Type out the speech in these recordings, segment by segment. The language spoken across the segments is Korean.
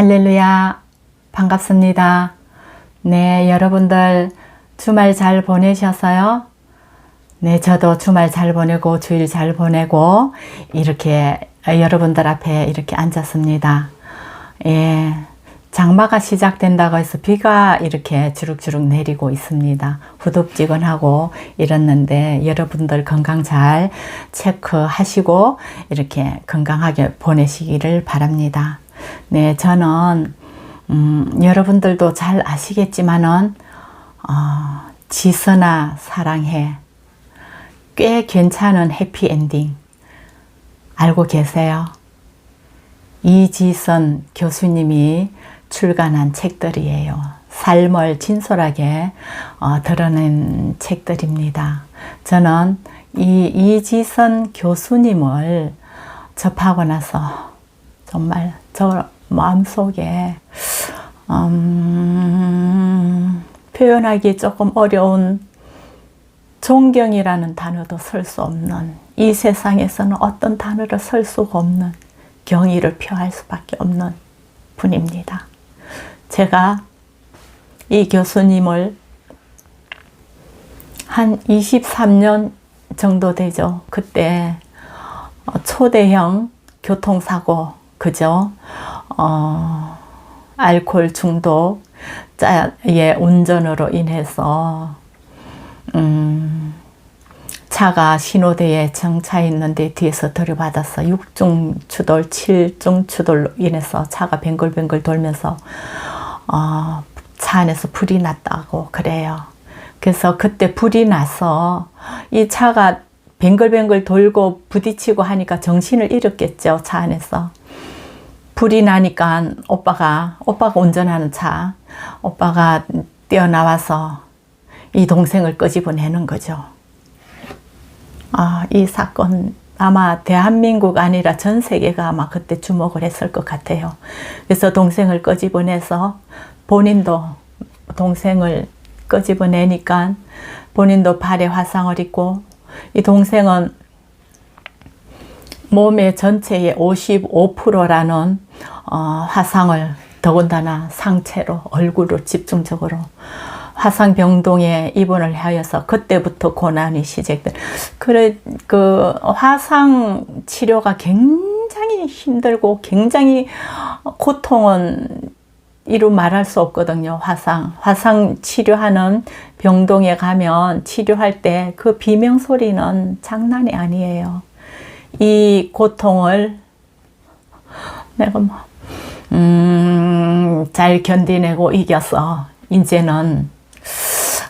할렐루야. 반갑습니다. 네, 여러분들 주말 잘 보내셨어요? 네, 저도 주말 잘 보내고 주일 잘 보내고 이렇게 여러분들 앞에 이렇게 앉았습니다. 예. 장마가 시작된다고 해서 비가 이렇게 주룩주룩 내리고 있습니다. 후덥지근하고 이랬는데 여러분들 건강 잘 체크하시고 이렇게 건강하게 보내시기를 바랍니다. 네, 저는 음, 여러분들도 잘 아시겠지만은 어, 지선아 사랑해 꽤 괜찮은 해피엔딩 알고 계세요? 이지선 교수님이 출간한 책들이에요. 삶을 진솔하게 어, 드러낸 책들입니다. 저는 이 이지선 교수님을 접하고 나서 정말 저 마음속에 음, 표현하기 조금 어려운 존경이라는 단어도 쓸 수 없는 이 세상에서는 어떤 단어를 쓸 수가 없는 경의를 표할 수밖에 없는 분입니다. 제가 이 교수님을 한 23년 정도 되죠. 그때 어, 초대형 교통사고, 그죠? 어, 알코올 중독, 짜의 운전으로 인해서, 음, 차가 신호대에 정차 있는데 뒤에서 들이받아서 6중 추돌, 7중 추돌로 인해서 차가 뱅글뱅글 돌면서 어, 차 안에서 불이 났다고 그래요. 그래서 그때 불이 나서 이 차가 뱅글뱅글 돌고 부딪히고 하니까 정신을 잃었겠죠, 차 안에서. 불이 나니까 오빠가, 오빠가 운전하는 차, 오빠가 뛰어나와서 이 동생을 끄집어내는 거죠. 아, 이 사건 아마 대한민국 아니라 전 세계가 아마 그때 주목을 했을 것 같아요. 그래서 동생을 끄집어내서 본인도 동생을 끄집어내니까 본인도 발에 화상을 입고 이 동생은 몸의 전체의 55%라는 어, 화상을 더군다나 상체로 얼굴로 집중적으로 화상병동에 입원을 하여서 그때부터 고난이 시작된 그래 그 화상 치료가 굉장히 힘들고 굉장히 고통은 이루 말할 수 없거든요. 화상 화상 치료하는 병동에 가면 치료할 때 그 비명 소리는 장난이 아니에요. 이 고통을 내가 뭐, 음, 잘 견디내고 이겨서 이제는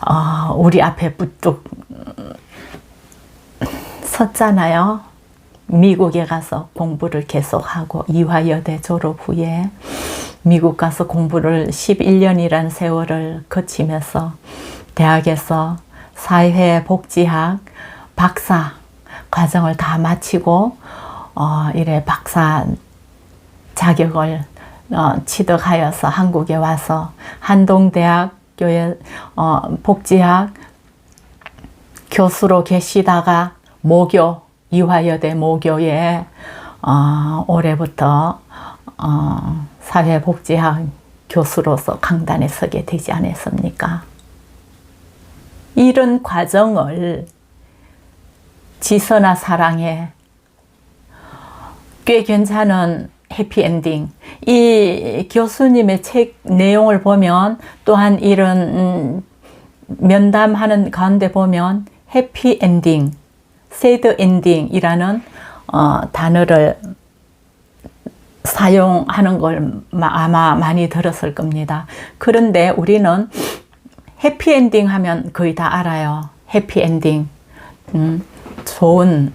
어, 우리 앞에 부뚝 섰잖아요. 미국에 가서 공부를 계속하고 이화여대 졸업 후에 미국 가서 공부를 11년이란 세월을 거치면서 대학에서 사회복지학 박사 과정을 다 마치고 어, 이래 박사 자격을 어, 취득하여서 한국에 와서 한동대학교에 어, 복지학 교수로 계시다가 모교 이화여대 모교에 어, 올해부터 어, 사회복지학 교수로서 강단에 서게 되지 않았습니까? 이런 과정을 지선아 사랑에 꽤 괜찮은 해피엔딩. 이 교수님의 책 내용을 보면 또한 이런 음, 면담하는 가운데 보면 해피엔딩, 새드엔딩이라는 어, 단어를 사용하는 걸 아마 많이 들었을 겁니다. 그런데 우리는 해피엔딩 하면 거의 다 알아요. 해피엔딩. 음, 좋은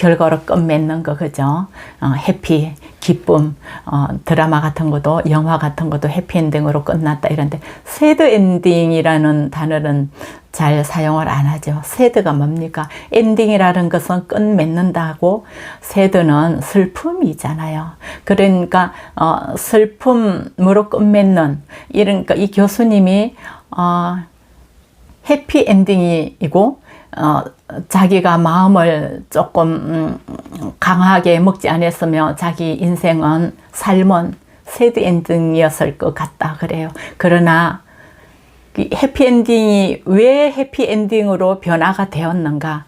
결과로 끝맺는 거, 그죠? 어, 해피, 기쁨, 어, 드라마 같은 것도, 영화 같은 것도 해피엔딩으로 끝났다 이런데, 새드 엔딩이라는 단어는 잘 사용을 안 하죠. 새드가 뭡니까? 엔딩이라는 것은 끝맺는다고, 새드는 슬픔이잖아요. 그러니까, 어, 슬픔으로 끝맺는, 이러니까 이 교수님이, 어, 해피 엔딩이고, 어, 자기가 마음을 조금 음, 강하게 먹지 않았으며 자기 인생은 삶은 새드 엔딩이었을 것 같다 그래요. 그러나 이 해피엔딩이 왜 해피엔딩으로 변화가 되었는가?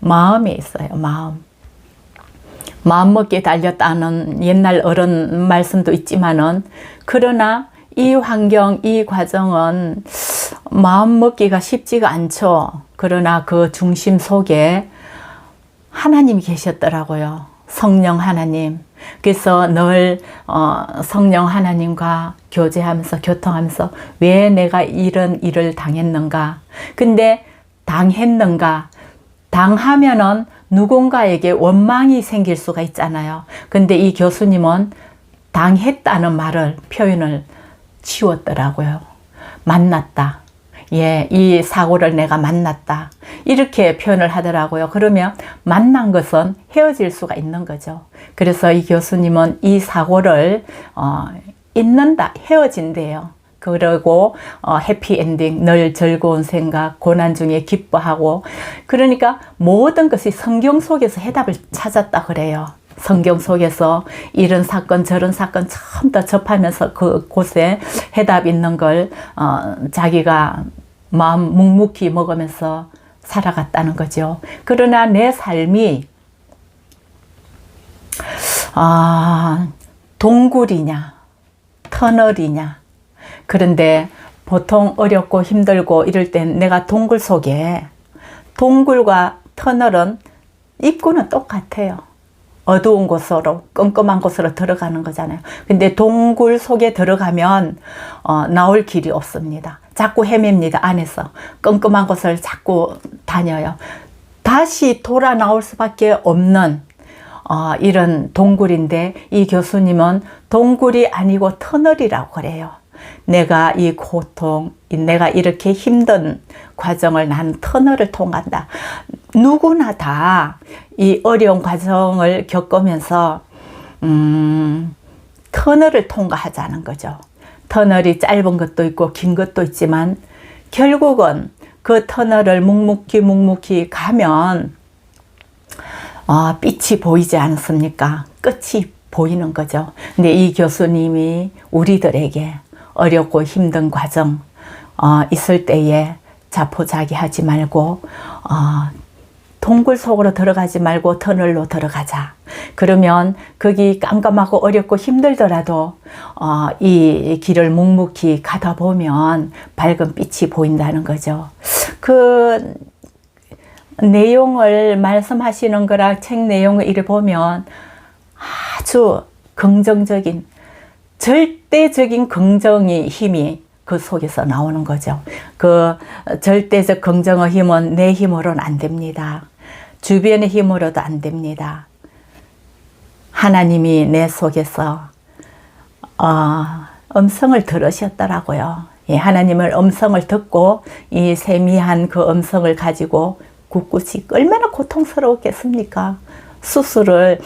마음에 있어요, 마음. 마음먹기에 달렸다는 옛날 어른 말씀도 있지만은, 그러나 이 환경, 이 과정은 마음 먹기가 쉽지가 않죠. 그러나 그 중심 속에 하나님이 계셨더라고요. 성령 하나님. 그래서 늘 어, 성령 하나님과 교제하면서 교통하면서 왜 내가 이런 일을 당했는가? 근데 당했는가? 당하면은 누군가에게 원망이 생길 수가 있잖아요. 근데 이 교수님은 당했다는 말을 표현을 치웠더라고요. 만났다. 예, 이 사고를 내가 만났다. 이렇게 표현을 하더라고요. 그러면 만난 것은 헤어질 수가 있는 거죠. 그래서 이 교수님은 이 사고를 어, 잊는다, 헤어진대요. 그러고 어, 해피엔딩, 늘 즐거운 생각, 고난 중에 기뻐하고 그러니까 모든 것이 성경 속에서 해답을 찾았다 그래요. 성경 속에서 이런 사건 저런 사건 처음 다 접하면서 그 곳에 해답 있는 걸 어, 자기가 마음 묵묵히 먹으면서 살아갔다는 거죠. 그러나 내 삶이 아 동굴이냐 터널이냐 그런데 보통 어렵고 힘들고 이럴 땐 내가 동굴 속에 동굴과 터널은 입구는 똑같아요. 어두운 곳으로 끔끔한 곳으로 들어가는 거잖아요. 근데 동굴 속에 들어가면 어, 나올 길이 없습니다. 자꾸 헤맵니다. 안에서 끔끔한 곳을 자꾸 다녀요. 다시 돌아 나올 수밖에 없는 어, 이런 동굴인데 이 교수님은 동굴이 아니고 터널이라고 그래요. 내가 이 고통, 내가 이렇게 힘든 과정을 난 터널을 통한다. 누구나 다 이 어려운 과정을 겪으면서 음, 터널을 통과하자는 거죠. 터널이 짧은 것도 있고 긴 것도 있지만 결국은 그 터널을 묵묵히 묵묵히 가면 어, 빛이 보이지 않습니까? 끝이 보이는 거죠. 근데 이 교수님이 우리들에게 어렵고 힘든 과정 어, 있을 때에 자포자기하지 말고 어, 동굴 속으로 들어가지 말고 터널로 들어가자. 그러면 거기 깜깜하고 어렵고 힘들더라도 어, 이 길을 묵묵히 가다 보면 밝은 빛이 보인다는 거죠. 그 내용을 말씀하시는 거랑 책 내용을 이를 보면 아주 긍정적인 절대적인 긍정의 힘이 그 속에서 나오는 거죠. 그 절대적 긍정의 힘은 내 힘으로는 안 됩니다. 주변의 힘으로도 안 됩니다. 하나님이 내 속에서 어, 음성을 들으셨더라고요. 예, 하나님을 음성을 듣고 이 세미한 그 음성을 가지고 굳굳이 얼마나 고통스러웠겠습니까? 수술을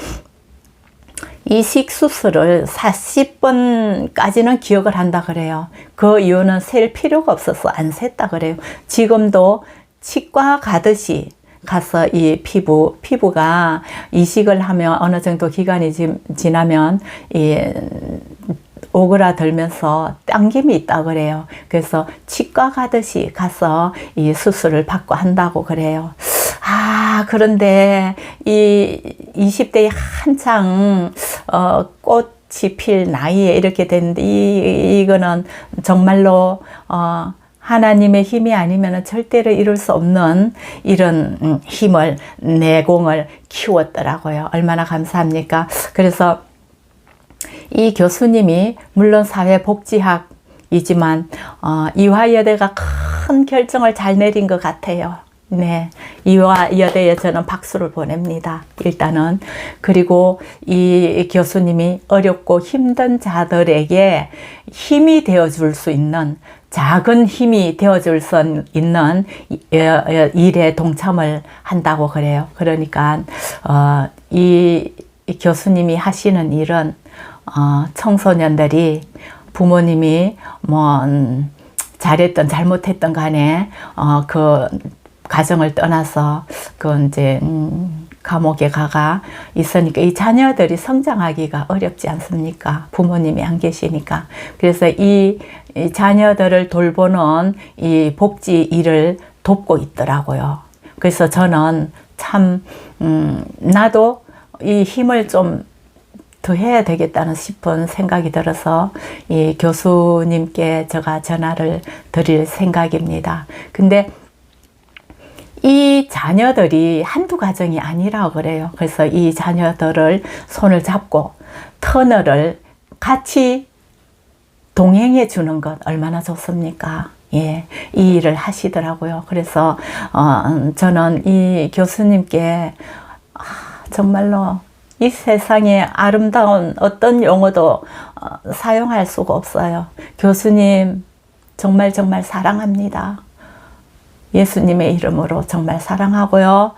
이식 수술을 40번까지는 기억을 한다 그래요. 그 이유는 셀 필요가 없어서 안 셌다 그래요. 지금도 치과 가듯이 가서 이 피부, 피부가 이식을 하면 어느 정도 기간이 지나면 이 오그라들면서 당김이 있다 그래요. 그래서 치과 가듯이 가서 이 수술을 받고 한다고 그래요. 아, 그런데 이 20대에 한창 어, 꽃이 필 나이에 이렇게 됐는데 이, 이거는 정말로 어, 하나님의 힘이 아니면 절대로 이룰 수 없는 이런 음, 힘을 내공을 키웠더라고요. 얼마나 감사합니까? 그래서 이 교수님이 물론 사회복지학 이지만 어, 이화여대가 큰 결정을 잘 내린 것 같아요. 네, 이화여대에 저는 박수를 보냅니다. 일단은 그리고 이 교수님이 어렵고 힘든 자들에게 힘이 되어줄 수 있는 작은 힘이 되어줄 수 있는 일에 동참을 한다고 그래요. 그러니까 어, 이 교수님이 하시는 일은 어, 청소년들이 부모님이 뭐 음, 잘했던 잘못했던 간에 어, 그 가정을 떠나서 그 이제 음, 감옥에 가가 있으니까 이 자녀들이 성장하기가 어렵지 않습니까? 부모님이 안 계시니까. 그래서 이, 이 자녀들을 돌보는 이 복지 일을 돕고 있더라고요. 그래서 저는 참, 음, 나도 이 힘을 좀더 해야 되겠다는 싶은 생각이 들어서 이 교수님께 제가 전화를 드릴 생각입니다. 근데 이 자녀들이 한두 가정이 아니라 그래요. 그래서 이 자녀들을 손을 잡고 터널을 같이 동행해 주는 것 얼마나 좋습니까? 예, 이 일을 하시더라고요. 그래서 어, 저는 이 교수님께 아, 정말로 이 세상에 아름다운 어떤 용어도 어, 사용할 수가 없어요. 교수님 정말 정말 사랑합니다. 예수님의 이름으로 정말 사랑하고요.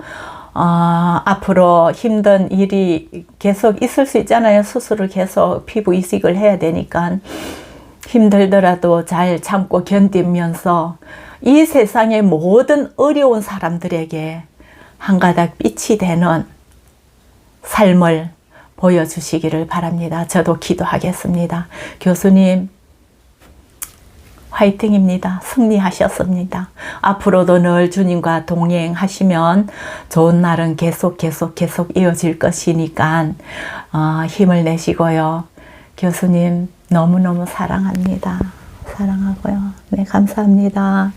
어, 앞으로 힘든 일이 계속 있을 수 있잖아요. 수술을 계속 피부 이식을 해야 되니까 힘들더라도 잘 참고 견디면서 이 세상의 모든 어려운 사람들에게 한 가닥 빛이 되는 삶을 보여주시기를 바랍니다. 저도 기도하겠습니다. 교수님, 화이팅입니다. 승리하셨습니다. 앞으로도 늘 주님과 동행하시면 좋은 날은 계속 계속 계속 이어질 것이니까 어, 힘을 내시고요. 교수님 너무너무 사랑합니다. 사랑하고요. 네, 감사합니다.